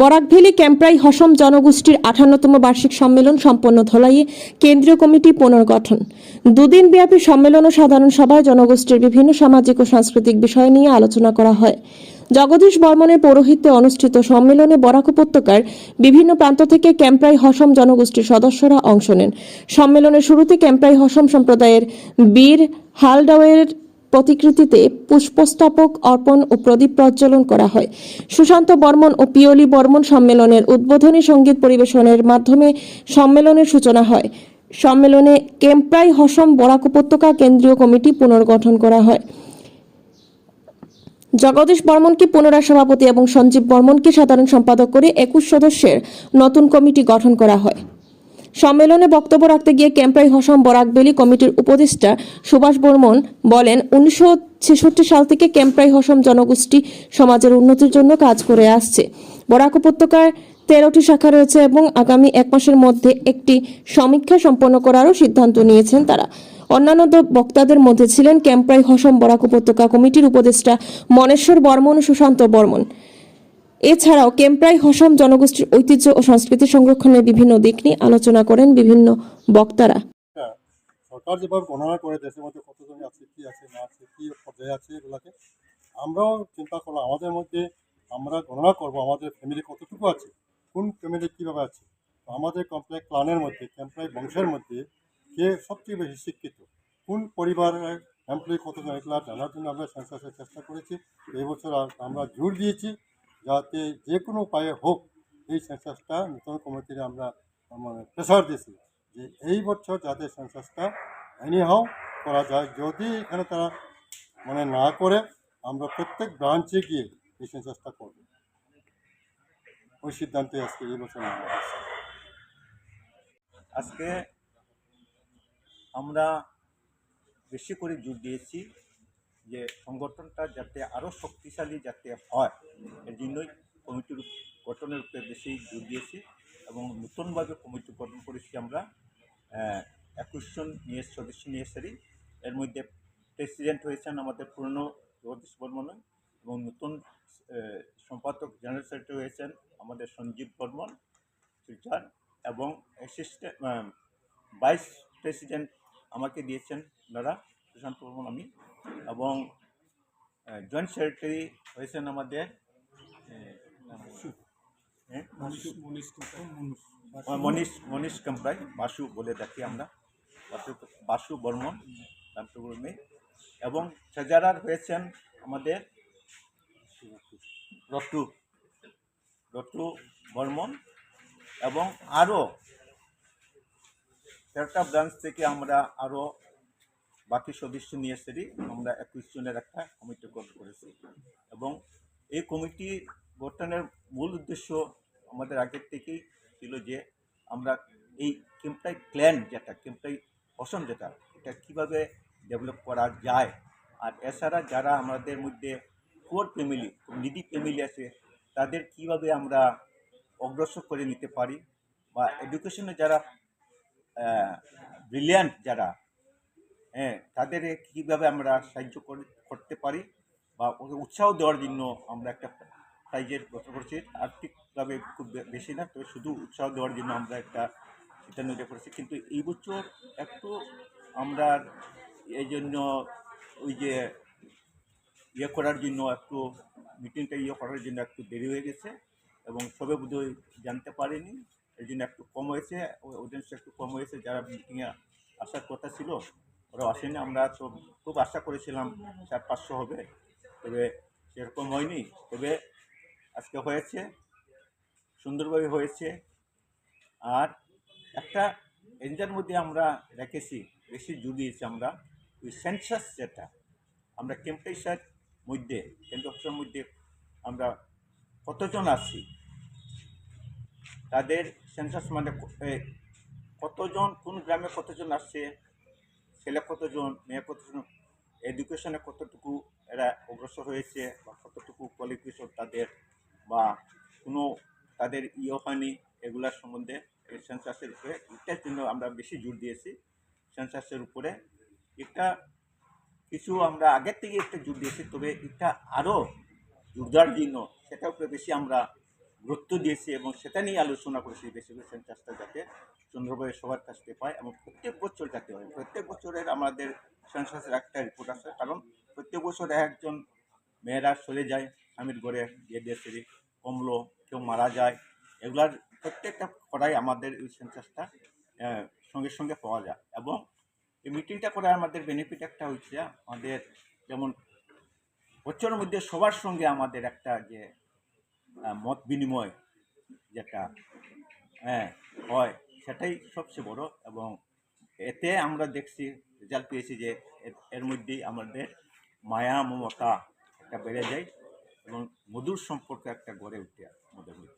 বরাকভেলি ক্যাম্প্রাই হসম জনগোষ্ঠীর আঠান্নতম বার্ষিক সম্মেলন সম্পন্ন ধলাইয়ে কেন্দ্রীয় কমিটি পুনর্গঠন। দুদিন ব্যাপী সম্মেলন ও সাধারণ সভায় জনগোষ্ঠীর বিভিন্ন সামাজিক ও সাংস্কৃতিক বিষয় নিয়ে আলোচনা করা হয়। জগদীশ বর্মনের পৌরোহিত্যে অনুষ্ঠিত সম্মেলনে বরাক উপত্যকার বিভিন্ন প্রান্ত থেকে ক্যাম্প্রাই হসম জনগোষ্ঠীর সদস্যরা অংশ নেন। সম্মেলনের শুরুতে ক্যাম্প্রাই হসম সম্প্রদায়ের বীর হালডাওয়ের প্রতিকৃতিতে পুষ্পস্তবক অর্পণ ও প্রদীপ প্রজ্বলন করা হয়। সুশান্ত বর্মন ও পিয়লি বর্মন সম্মেলনের উদ্বোধনী সংগীত পরিবেশনের মাধ্যমে সম্মেলনের সূচনা হয়। সম্মেলনে কেম্প্রাই হসম বরাক উপত্যকা কেন্দ্রীয় কমিটি পুনর্গঠন করা হয়। জগদীশ বর্মনকে পুনরায় সভাপতি এবং সঞ্জীব বর্মনকে সাধারণ সম্পাদক করে একুশ সদস্যের নতুন কমিটি গঠন করা হয়। সম্মেলনে বক্তব্য রাখতে গিয়ে ক্যাম্প্রাই হসম বরাকবেলি কমিটির উপদেষ্টা সুভাষ বর্মন বলেন, উনিশশো ছেষট্টি সাল থেকে ক্যাম্প্রাই হসম জনগোষ্ঠী সমাজের উন্নতির জন্য কাজ করে আসছে। বরাক উপত্যকার তেরোটি শাখা রয়েছে এবং আগামী এক মাসের মধ্যে একটি সমীক্ষা সম্পন্ন করারও সিদ্ধান্ত নিয়েছেন তারা। অন্যান্য বক্তাদের মধ্যে ছিলেন ক্যাম্প্রাই হসম বরাক উপত্যকা কমিটির উপদেষ্টা মনেশ্বর বর্মন সুশান্ত বর্মন। এছাড়াও কেম্প্রাই হসম জনগোষ্ঠীর ঐতিহ্য ও সংস্কৃতি সংরক্ষণের বিভিন্ন দিক নিয়ে আলোচনা করেন বিভিন্ন বক্তারা। হ্যাঁ, সরকার যেভাবে গণনা করে দেশের মধ্যে কতজন আছে কি আছে না আছে কি পর্যায়ে আছে এগুলাকে আমরাও চিন্তা করলাম আমাদের মধ্যে আমরা গণনা করব আমাদের ফ্যামিলি কতটুকু আছে কোন ফ্যামিলি কীভাবে আছে আমাদের কমপ্লেক্স ক্লানের মধ্যে ক্যাম্প্লাই বংশের মধ্যে কে সবচেয়ে বেশি শিক্ষিত কোন পরিবারের এমপ্লয়ি কতজন এগুলো জানার জন্য আমরা সেন্সাসের চেষ্টা করেছি এই বছর আমরা জোর দিয়েছি যাতে যে কোনো উপায়ে হোক এই সেন্সাসটা নতুন কমিটির আমরা মানে প্রেশার দিয়েছি যে এই বছর যাতে সেন্সাসটা এনিহাও করা যায়, যদি এখানে তারা মানে না করে, আমরা প্রত্যেক ব্রাঞ্চে গিয়ে এই সেন্সাসটা করব। ওই সিদ্ধান্তে আজকে এই বছর আজকে আমরা বেশি করে জোর দিয়েছি যে সংগঠনটা যাতে আরও শক্তিশালী যাতে হয় এর জন্যই কমিটির গঠনের উপরে বেশি জোর দিয়েছি এবং নতুনভাবে কমিটি গঠন করেছি আমরা। একুশ জন নিয়ে, সদস্য নিয়ে এসেছি। এর মধ্যে প্রেসিডেন্ট হয়েছেন আমাদের পুরনো জগদীশ বর্মন এবং নতুন সম্পাদক জেনারেল সেক্রেটারি হয়েছেন আমাদের সঞ্জীব বর্মন শিলচর এবং অ্যাসিস্ট্যান্ট ভাইস প্রেসিডেন্ট আমাকে দিয়েছেন ওনারা সুশান্ত বর্মন, আমি। এবং জয়েন্ট সেক্রেটারি হয়েছেন আমাদের হ্যাঁ? মনীষ মনীষ কাম্পাই বাসু বলে ডাকি আমরা। বাসু বাসু বর্মন রামপুরমে এবং ট্রেজারার হয়েছেন আমাদের রটু রটু বর্মন। এবং আরও তেরোটা ব্রাঞ্চ থেকে আমরা আরও বাকি সদস্য নিয়ে এসেছি, আমরা একুশ জনের একটা কমিটি গঠন করেছি। এবং এই কমিটি গঠনের মূল উদ্দেশ্য আমাদের আগের থেকেই ছিল যে আমরা এই কেম্পটাই ক্ল্যান যেটা কেম্পটাই পছন্দ যেটা, এটা কীভাবে ডেভেলপ করা যায়? আর এছাড়া যারা আমাদের মধ্যে পুয়ার ফ্যামিলি নিডি ফ্যামিলি আছে, তাদের কীভাবে আমরা অগ্রসর করে নিতে পারি? বা এডুকেশনে যারা ব্রিলিয়ান্ট যারা হ্যাঁ তাদের কীভাবে আমরা সাহায্য করে- করতে পারি বা উৎসাহ দেওয়ার জন্য আমরা একটা প্রাইজের গঠন করছি। আর্থিকভাবে খুব বেশি না, তবে শুধু উৎসাহ দেওয়ার জন্য আমরা একটা সিদ্ধান্ত নিতে করেছি কিন্তু এই বছর একটু আমরা এই জন্য ওই যে ইয়ে করার জন্য একটু মিটিংটা ইয়ে করার জন্য একটু দেরি হয়ে গেছে এবং সবে বোধহয় জানতে পারেনি। এই জন্য একটু কম হয়েছে অডিয়েন্সটা একটু কম হয়েছে, যারা মিটিংয়ে আসার কথা ছিল ওরা আসেনি, আমরা তো খুব আশা করেছিলাম চার পাঁচশো হবে, তবে সেরকম হয়নি। তবে আজকে হয়েছে, সুন্দরভাবে হয়েছে। আর একটা এনজার মধ্যে আমরা রেখেছি, বেশি জোর আমরা, ওই সেন্সাস যেটা, আমরা ক্যাম্পেসার মধ্যে কেন্দ্রের মধ্যে আমরা কতজন আছি, তাদের সেন্সাস মানে কতজন, কোন গ্রামে কতজন আসছে ছেলে কতজন, মেয়ে কতজন এডুকেশনে কতটুকু এরা অগ্রসর হয়েছে বা কতটুকু কোয়ালিফিকেশন তাদের বা কোনো তাদের ইয়ে হয়নি, এগুলার সম্বন্ধে সেন্সাসের উপরে এটার জন্য আমরা বেশি জোর দিয়েছি। সেন্সাসের উপরে এটা কিছু আমরা আগের থেকে একটা জোর দিয়েছি, তবে এটা আরও জোরদার জন্য, সেটার উপরে বেশি আমরা গুরুত্ব দিয়েছি এবং সেটা নিয়ে আলোচনা করেছি বেশি বেশি সেন্সাসটা যাতে সুন্দরভাবে সবার কাছ থেকে পায় এবং প্রত্যেক বছর যাতে হয়। প্রত্যেক বছরের আমাদের সেন্সাসের একটা রিপোর্ট আছে, কারণ প্রত্যেক বছর একজন মেয়েরা চলে যায়, স্বামীর ঘরে বিয়ে দিয়ে ফিরে, কমলো, কেউ মারা যায়, এগুলার প্রত্যেকটা করাই আমাদের এই সেন্সাসটা সঙ্গে সঙ্গে পাওয়া যায় এবং এই মিটিংটা করে আমাদের বেনিফিট একটা হচ্ছে, আমাদের যেমন বছরের মধ্যে সবার সঙ্গে আমাদের একটা যে মত বিনিময় যেটা হ্যাঁ হয়, সেটাই সবচেয়ে বড়। এবং এতে আমরা দেখছি রেজাল্ট পেয়েছি যে এর- মধ্যেই আমাদের মায়া, মমতা একটা বেড়ে যায় এবং মধুর সম্পর্ক একটা গড়ে উঠে আমাদের মধ্যে।